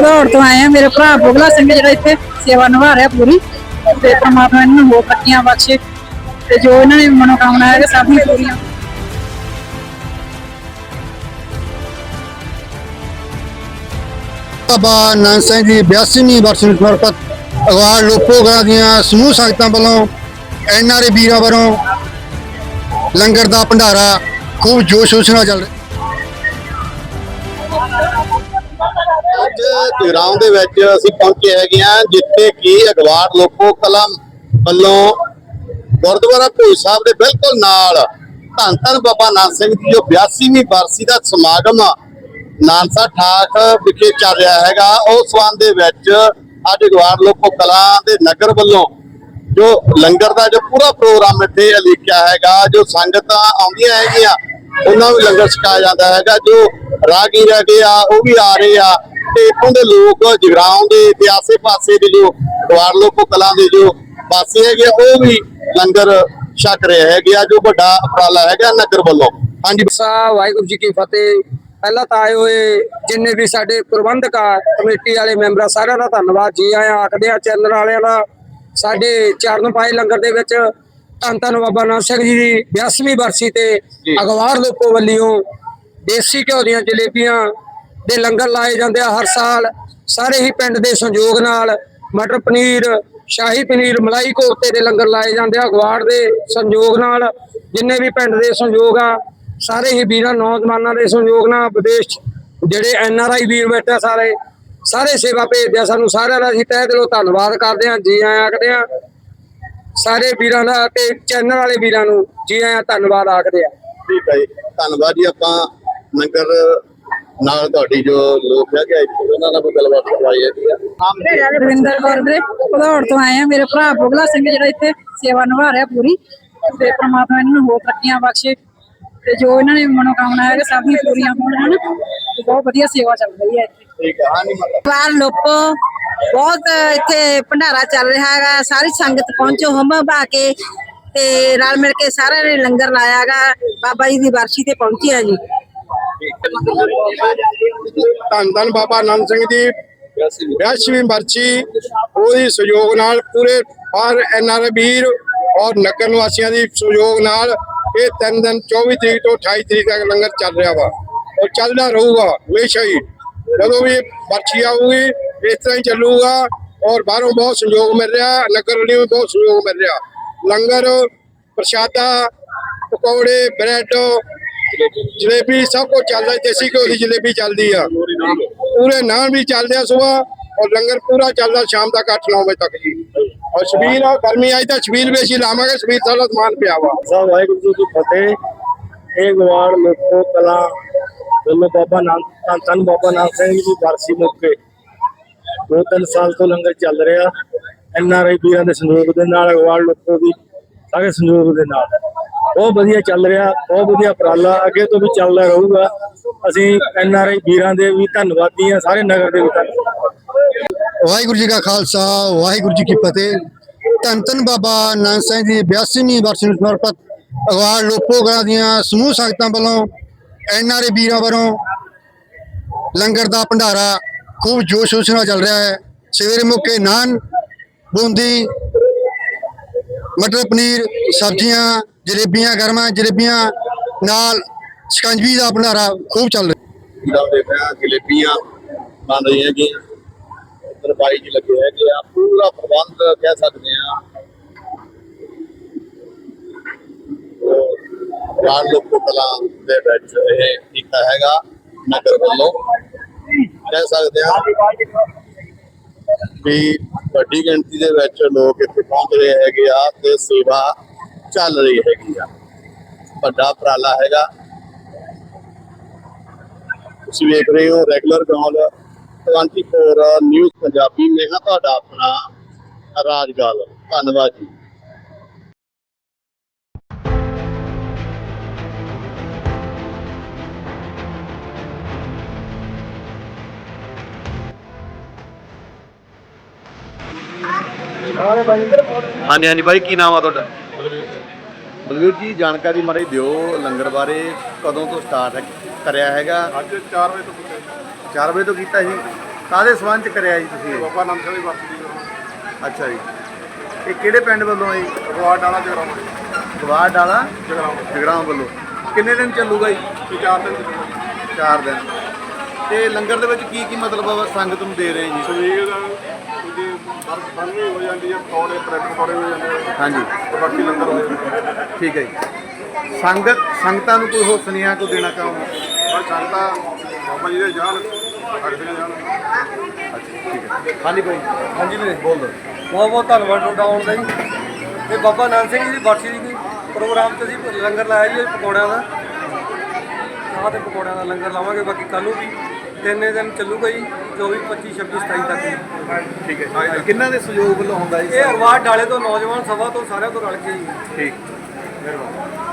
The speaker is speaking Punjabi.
ਭਦੌੜ ਤੋਂ ਆਏ ਆ। ਮੇਰੇ ਭਰਾ ਬੋਗਲਾ ਸਿੰਘ ਜਿਹੜਾ ਇੱਥੇ ਸੇਵਾ ਨਿਭਾ ਰਿਹਾ ਪੂਰੀ। ਤੇ ਪ੍ਰਮਾਤਮਾ ਇਹਨਾਂ ਨੂੰ ਹੋਰ ਤਰੱਕੀਆਂ ਬਖਸ਼ੇ। ਤੇ ਜੋ ਇਹਨਾਂ ਨੇ ਮਨੋਕਾਮਨਾ ਹੈ ਸਭ ਦੀਆਂ ਪੂਰੀਆਂ। ਬਾਬਾ ਨਾਨਕ ਸਿੰਘ ਜੀ 82ਵੀਂ ਵਰਸ਼ ਨੂੰ ਸਮਰਪਿਤ ਅਗਵਾੜ ਲੋਕੋਗਾਂ ਦੀਆਂ ਸਮੂਹ ਸੰਗਤਾਂ ਵੱਲੋਂ ਐਨਆਰਏ ਵੀਰਾਂ ਵੱਲੋਂ ਲੰਗਰ ਦਾ ਭੰਡਾਰਾ ਖੂਬ ਜੋਸ਼ ਸ਼ੋਸ਼ ਨਾਲ ਚੱਲ ਰਿਹਾ। ਅੱਜ ਜਗਰਾਉਂ ਦੇ ਵਿੱਚ ਅਸੀਂ ਪਹੁੰਚੇ ਹੈਗੇ ਆ ਜਿੱਥੇ ਕਿ ਅਗਵਾੜ ਲੋਕੋ ਕਲਮ ਵੱਲੋਂ ਗੁਰਦੁਆਰਾ ਭੋਜ ਸਾਹਿਬ ਦੇ ਬਿਲਕੁਲ ਨਾਲ ਧੰਨ ਧੰਨ ਬਾਬਾ ਨਾਨਕ ਸਿੰਘ ਜੀ, ਜੋ 82ਵੀਂ ਬਰਸੀ ਦਾ ਸਮਾਗਮ ਨਾਨਸਾ ਠਾਠ ਵਿਖੇ ਚੱਲ ਰਿਹਾ ਹੈਗਾ, ਉਸ ਸੰਬੰਧ ਦੇ ਵਿੱਚ ਅੱਜ ਅਗਵਾੜ ਲੋਕੋ ਕਲਾ ਦੇ ਨਗਰ ਵੱਲੋਂ ਜੋ ਲੰਗਰ ਦਾ ਜੋ ਪੂਰਾ ਪ੍ਰੋਗਰਾਮ ਇੱਥੇ ਲਿਖਿਆ ਹੈਗਾ, ਜੋ ਸੰਗਤਾਂ ਆਉਂਦੀਆਂ ਹੈਗੀਆਂ, ਉਹਨਾਂ ਨੂੰ ਲੰਗਰ ਛਕਾਇਆ ਜਾਂਦਾ ਹੈਗਾ, ਜੋ ਰਾਹਗੀਰ ਹੈਗੇ ਆ, ਉਹ ਵੀ ਆ ਰਹੇ ਆ। ਤੇ ਇੱਥੋਂ ਦੇ ਲੋਕ ਜਗਰਾਉਂ ਦੇ ਤੇ ਆਸੇ-ਪਾਸੇ ਦੇ ਜੋ ਗਵਾਰ ਲੋਕੋ ਕਲਾਂ ਦੇ ਜੋ ਵਾਸੀ ਹੈਗੇ ਉਹ ਵੀ ਲੰਗਰ ਛਕ ਰਹੇ ਹੈਗੇ ਆ ਜੋ ਵੱਡਾ ਉਪਰਾਲਾ ਹੈਗਾ ਨਗਰ ਵੱਲੋਂ। ਹਾਂਜੀ। ਸਾਹਿਬ ਵਾਹਿਗੁਰੂ ਜੀ ਕੀ ਫਤਿਹ। ਪਹਿਲਾਂ ਤਾਂ ਆਏ ਹੋਏ ਜਿੰਨੇ ਵੀ ਸਾਡੇ ਪ੍ਰਬੰਧਕ ਆ ਕਮੇਟੀ ਵਾਲੇ ਮੈਂਬਰਾਂ ਸਾਰਿਆਂ ਦਾ ਧੰਨਵਾਦ। ਜੀ ਆਇਆਂ ਆਖਦੇ ਆ ਚੈਨਲ ਵਾਲਿਆਂ ਦਾ। ਸਾਡੇ ਚਰਨ ਪਾਏ ਲੰਗਰ ਦੇ ਵਿੱਚ ਧੰਨ ਧੰਨ ਬਾਬਾ ਨਾਨਕ ਸਿੰਘ ਜੀ ਦੀ 82ਵੀਂ ਬਰਸੀ ਤੇ। ਅਗਵਾਰ ਲੋਕੋ ਵੱਲੋਂ ਦੇਸੀ ਘਿਓ ਦੀਆਂ ਜਲੇਬੀਆਂ ਦੇ ਲੰਗਰ ਲਾਏ ਜਾਂਦੇ ਆ ਹਰ ਸਾਲ। ਸਾਰੇ ਹੀ ਪਿੰਡ ਦੇ ਸੰਯੋਗ ਨਾਲ ਮਟਰ ਪਨੀਰ, ਸ਼ਾਹੀ ਪਨੀਰ, ਮਲਾਈ ਕੋਫਤੇ ਦੇ ਲੰਗਰ ਲਾਏ ਜਾਂਦੇ ਆ ਅਗਵਾੜ ਦੇ ਸੰਯੋਗ ਨਾਲ। ਜਿੰਨੇ ਵੀ ਪਿੰਡ ਦੇ ਸੰਯੋਗ ਆ, ਸਾਰੇ ਹੀ ਵੀਰਾਂ, ਨੌਜਵਾਨਾਂ ਦੇ ਸੰਯੋਗ ਨਾਲ ਵਿਦੇਸ਼ ਜਿਹੜੇ ਐਨ ਆਰ ਆਈ ਵੀਰ ਬੈਠੇ ਸਾਰੇ ਸਾਰੇ ਸੇਵਾ ਭੇਜਦੇ ਆ ਸਾਨੂੰ। ਸਾਰਿਆਂ ਦਾ ਅਸੀਂ ਤਹਿ ਦਿਲੋਂ ਧੰਨਵਾਦ ਕਰਦੇ ਹਾਂ ਜੀ ਆਇਆਂ ਆਖਦੇ ਆ। ਸਾਰੇ ਵੀਰਾਂ ਦਾ ਤੇ ਚੈਨਲ ਵਾਲੇ ਵੀਰਾਂ ਨੂੰ ਜੀ ਆਇਆਂ ਧੰਨਵਾਦ ਆਖਦੇ ਆ। ਠੀਕ ਹੈ ਧੰਨਵਾਦ ਜੀ ਆਪਾਂ ਨਗਰ ਨਾਲ ਤੁਹਾਡੀ ਜੋ ਲੋਕ ਆ ਇੱਥੇ ਉਹਨਾਂ ਨਾਲ ਵੀ ਗੱਲਬਾਤ ਕਰਵਾਈ ਹੈਗੀ ਆ? ਨਾਮ ਕੀ ਹੈ? ਰਵਿੰਦਰ ਕੌਰ ਵੀਰੇ ਭਦੌੜ ਤੋਂ ਆਏ ਆ। ਮੇਰੇ ਭਰਾ ਬੋਗਲਾ ਸਿੰਘ ਜਿਹੜਾ ਇੱਥੇ ਸੇਵਾ ਨਿਭਾ ਰਿਹਾ ਪੂਰੀ। ਤੇ ਪ੍ਰਮਾਤਮਾ ਇਹਨਾਂ ਨੂੰ ਹੋਰ ਤਰੱਕੀਆਂ ਬਖਸ਼ੇ। ਤੇ ਜੋ ਇਹਨਾਂ ਨੇ ਮਨੋਕਾਮਨਾ ਹੈ ਸਭ ਦੀਆਂ ਪੂਰੀਆਂ ਹੋਣ ਹਨ। ਬਹੁਤ ਵਧੀਆ ਸੇਵਾ ਚੱਲ ਰਹੀ ਹੈ ਇੱਥੇ। ਠੀਕ ਹੈ ਹਾਂਜੀ ਵਾਰ ਲੋਕੋ ਬਹੁਤ ਇੱਥੇ ਭੰਡਾਰਾ ਚੱਲ ਰਿਹਾ ਹੈਗਾ। ਸਾਰੀ ਸੰਗਤ ਪਹੁੰਚੋ ਹਮ ਭਾ ਕੇ। ਤੇ ਰਲ ਮਿਲ ਕੇ ਸਾਰਿਆਂ ਨੇ ਲੰਗਰ ਲਾਇਆਗਾ ਬਾਬਾ ਜੀ ਦੀ ਵਰਸ਼ੀ ਤੇ ਪਹੁੰਚੇ ਆ ਜੀ। ਧੰਨ ਧੰਨ ਬਾਬਾ ਨਾਨਕ ਸਿੰਘ ਜੀ। 82ਵੀਂ ਵਰਸੀ ਉਹਦੀ ਸਹਿਯੋਗ ਨਾਲ ਪੂਰੇ ਹਰ ਐਨਆਰ ਵੀਰ ਔਰ ਨਗਰ ਨਿਵਾਸੀਆਂ ਦੀ ਸਹਿਯੋਗ ਨਾਲ ਇਹ ਤਿੰਨ ਦਿਨ 24 ਤਰੀਕ ਤੋਂ 28 ਤਰੀਕ ਤੱਕ ਲੰਗਰ ਚੱਲ ਰਿਹਾ ਵਾ। ਔਰ ਚੱਲਦਾ ਰਹੂਗਾ, ਹਮੇਸ਼ਾ ਹੀ। ਜਦੋਂ ਵੀ ਵਰਸੀ ਆਊਗੀ, ਇਸ ਤਰ੍ਹਾਂ ਹੀ ਚੱਲੂਗਾ ਔਰ ਬਾਹਰੋਂ ਬਹੁਤ ਸਹਿਯੋਗ ਮਿਲ ਰਿਹਾ, ਨਗਰ ਵੱਲੋਂ ਵੀ ਬਹੁਤ ਸਹਿਯੋਗ ਮਿਲ ਰਿਹਾ। ਲੰਗਰ, ਪ੍ਰਸ਼ਾਦਾ, ਪਕੌੜੇ, ਬ੍ਰੈਡ ਜਲੇਬੀ ਸਭ ਕੁਝ ਚੱਲਦਾ ਦੇਸੀ ਘਿਓ ਦੀ ਜਲੇਬੀ ਚੱਲਦੀ ਆ। ਪੂਰੇ ਨਾਨ ਵੀ ਚੱਲਦੇ ਆ ਸਵੇਰ ਔਰ ਲੰਗਰ ਪੂਰਾ ਚੱਲਦਾ ਸ਼ਾਮ ਤੱਕ 8-9 ਵਜੇ ਤੱਕ ਜੀ। ਔਰ ਸ਼ਬੀਲ ਆ, ਗਰਮੀ ਆਈ ਤਾਂ ਸ਼ਬੀਲ ਵੀ ਲਾਵਾਂਗੇ, ਸ਼ਬੀਲ ਸਾਰਾ ਸਮਾਨ ਪਿਆ ਵਾ। ਸਾਹਿਬ ਵਾਹਿਗੁਰੂ ਜੀ ਕੀ ਫਤਿਹ। ਇਹ ਗਵਾੜ ਲੋਕੋ ਕਲਾ ਵੱਲੋਂ ਬਾਬਾ ਨਾਨਕ, ਧੰਨ ਧੰਨ ਬਾਬਾ ਨਾਨਕ ਸਿੰਘ ਜੀ ਦੀ ਬਰਸੀ ਮੌਕੇ। ਦੋ ਤਿੰਨ ਸਾਲ ਤੋਂ ਲੰਗਰ ਚੱਲ ਰਿਹਾ। ਐਨ ਆਰ ਆਈ ਵੀਰਾਂ ਦੇ ਸਹਿਯੋਗ ਦੇ ਨਾਲ ਗਵਾੜ ਲੋਕੋ ਦੀ ਸਾਰੇ ਸੰਯੋਗ ਦੇ ਨਾਲ। ਬਹੁਤ ਵਧੀਆ ਚੱਲ ਰਿਹਾ, ਬਹੁਤ ਵਧੀਆ ਉਪਰਾਲਾ, ਅੱਗੇ ਤੋਂ ਵੀ ਚੱਲਦਾ ਰਹੂਗਾ। ਅਸੀਂ ਐਨ ਆਰ ਆਈ ਵੀਰਾਂ ਦੇ ਵੀ ਧੰਨਵਾਦੀ ਹਾਂ, ਸਾਰੇ ਨਗਰ ਦੇ ਵੀ ਵਾਹਿਗੁਰੂ ਜੀ ਕਾ ਖਾਲਸਾ, ਵਾਹਿਗੁਰੂ ਜੀ ਕੀ ਫਤਿਹ। ਧੰਨ ਧੰਨ ਬਾਬਾ ਨਾਨਕ ਸਿੰਘ ਜੀ 82ਵੀਂ ਵਰਸ਼ ਨੂੰ ਸਮਰਪਿਤ ਅਗਵਾੜ ਲੋਕੋਗਾਂ ਦੀਆਂ ਸਮੂਹ ਸੰਗਤਾਂ ਵੱਲੋਂ ਐਨ ਆਰ ਆਈ ਵੀਰਾਂ ਵੱਲੋਂ ਲੰਗਰ ਦਾ ਭੰਡਾਰਾ ਖੂਬ ਜੋਸ਼ ਸ਼ੋਸ਼ ਨਾਲ ਚੱਲ ਰਿਹਾ ਹੈ। ਸਵੇਰੇ ਮੁੱਕੇ ਨਾਨ, ਬੂੰਦੀ, ਮਟਰ ਪਨੀਰ, ਸਬਜ਼ੀਆਂ ਜਲੇਬੀਆਂ ਗਰਮਾਂ, ਜਲੇਬੀਆਂ ਨਾਲ ਸ਼ਿਕੰਜਵੀ ਦਾ ਭੰਡਾਰਾ ਖੂਬ ਚੱਲ ਰਿਹਾ। ਦੇਖ ਰਹੇ ਜਲੇਬੀਆਂ ਬਣ ਰਹੀਆਂ ਹੈਗੀਆਂ ਉੱਧਰ ਜੀ ਲੱਗੇ ਹੈਗੇ ਆ। ਪੂਰਾ ਪ੍ਰਬੰਧ ਕਹਿ ਸਕਦੇ ਆ। ਰਾਜ ਲੋਕੋ ਕਲਾ ਦੇ ਵਿੱਚ ਇਹ ਕੀਤਾ ਹੈਗਾ ਨਗਰ ਵੱਲੋਂ। ਕਹਿ ਸਕਦੇ ਆ ਵੀ ਵੱਡੀ ਗਿਣਤੀ ਦੇ ਵਿੱਚ ਲੋਕ ਇੱਥੇ ਪਹੁੰਚ ਰਹੇ ਹੈਗੇ ਆ ਤੇ ਸੇਵਾ ਚੱਲ ਰਹੀ ਹੈਗੀ ਆ। ਵੱਡਾ ਉਪਰਾਲਾ ਹੈਗਾ। ਤੁਸੀਂ ਵੇਖ ਰਹੇ ਹੋ ਰੈਗੂਲਰ ਗਰਾਊਂਡ 24 ਨਿਊਜ਼ ਪੰਜਾਬੀ। ਮੈਂ ਤੁਹਾਡਾ ਆਪਣਾ ਰਾਜਗਾਲ। ਧੰਨਵਾਦ ਜੀ। ਹਾਂਜੀ ਹਾਂਜੀ ਭਾਈ, ਕੀ ਨਾਮ ਆ ਤੁਹਾਡਾ? ਬਲਵੀਰ ਜੀ ਜਾਣਕਾਰੀ ਮਾਰੇ ਦਿਓ ਲੰਗਰ ਬਾਰੇ ਕਦੋਂ ਤੋਂ ਸਟਾਰਟ ਕਰਿਆ ਹੈਗਾ? ਅੱਜ 4 ਵਜੇ ਤੋਂ ਕੀਤਾ 4 ਵਜੇ ਤੋਂ ਕੀਤਾ ਸੀ ਕਾਦੇ ਸਬੰਧ ਚ ਕਰਿਆ ਜੀ ਤੁਸੀਂ? ਬਾਬਾ ਨਾਨਕ ਸਿੰਘ ਦੀ ਬਰਸੀ ਦੀ ਅੱਛਾ ਜੀ। ਇਹ ਕਿਹੜੇ ਪਿੰਡ ਵੱਲੋਂ ਹੈ ਜੀ? ਅਗਵਾੜ ਡਾਲਾ ਜਗਰਾਉਂ ਗਵਾੜ ਡਾਲਾ? ਜਗਰਾਉਂ। ਜਗਰਾਉਂ ਵੱਲੋਂ। ਕਿੰਨੇ ਦਿਨ ਚੱਲੂਗਾ ਜੀ? ਚਾਰ ਦਿਨ ਚੱਲੂਗਾ। ਚਾਰ ਦਿਨ। ਤੇ ਲੰਗਰ ਦੇ ਵਿੱਚ ਕੀ ਕੀ ਮਤਲਬ ਆ ਸੰਗਤ ਨੂੰ ਦੇ ਰਹੇ ਜੀ? ਸਵੇਰ ਉਹਦੀ ਬਰਫ ਬੰਨ੍ਹਣੀ ਹੋ ਜਾਂਦੀ ਹੈ ਪਕੌੜੇ ਬ੍ਰੈਡ ਪਕੌੜੇ ਹੋ ਜਾਂਦੇ ਆ। ਹਾਂਜੀ। ਤੇ ਬਾਕੀ ਲੰਗਰ ਹੋ ਜਾਂਦਾ ਠੀਕ ਹੈ ਜੀ। ਸੰਗਤ ਸੰਗਤਾਂ ਨੂੰ ਕੋਈ ਹੋਰ ਸੁਨੇਹਾ ਕੋਈ ਦੇਣਾ ਚਾਹੋਗੇ ਪਰ ਸੰਗਤਾਂ ਬਾਬਾ ਜੀ ਦੇ ਜਾਣ ਅਗਦੇ ਜਾਣ। ਹਾਂਜੀ ਭਾਈ। ਹਾਂਜੀ ਵੀਰੇ ਬੋਲ ਬਹੁਤ ਬਹੁਤ ਧੰਨਵਾਦ ਤੁਹਾਡਾ ਆਉਣ ਦਾ ਜੀ। ਇਹ ਬਾਬਾ ਨਾਨਕ ਸਿੰਘ ਜੀ ਦੀ ਬਰਸੀ ਦੀ ਪ੍ਰੋਗਰਾਮ ਤੇ ਅਸੀਂ ਲੰਗਰ ਲਾਇਆ ਜੀ ਪਕੌੜਿਆਂ ਦਾ। ਚਾਹ ਤੇ ਪਕੌੜਿਆਂ ਦਾ ਲੰਗਰ ਲਾਵਾਂਗੇ ਬਾਕੀ ਕੱਲ੍ਹ ਨੂੰ ਵੀ। ਤਿੰਨੇ ਦਿਨ ਚੱਲੂਗਾ ਜੀ। 24 25 26 27 ਤੱਕ ਜੀ ਠੀਕ ਹੈ। ਕਿੰਨਾਂ ਦੇ ਸਹਿਯੋਗ ਵੱਲੋਂ ਹੁੰਦਾ ਜੀ? ਇਹ ਅਰਵਾੜ ਡਾਲੇ ਤੋਂ ਨੌਜਵਾਨ ਸਭਾ ਤੋਂ ਸਾਰਿਆਂ ਤੋਂ ਰਲ ਕੇ ਜੀ। ਠੀਕ। ਮਿਹਰਬਾਨੀ।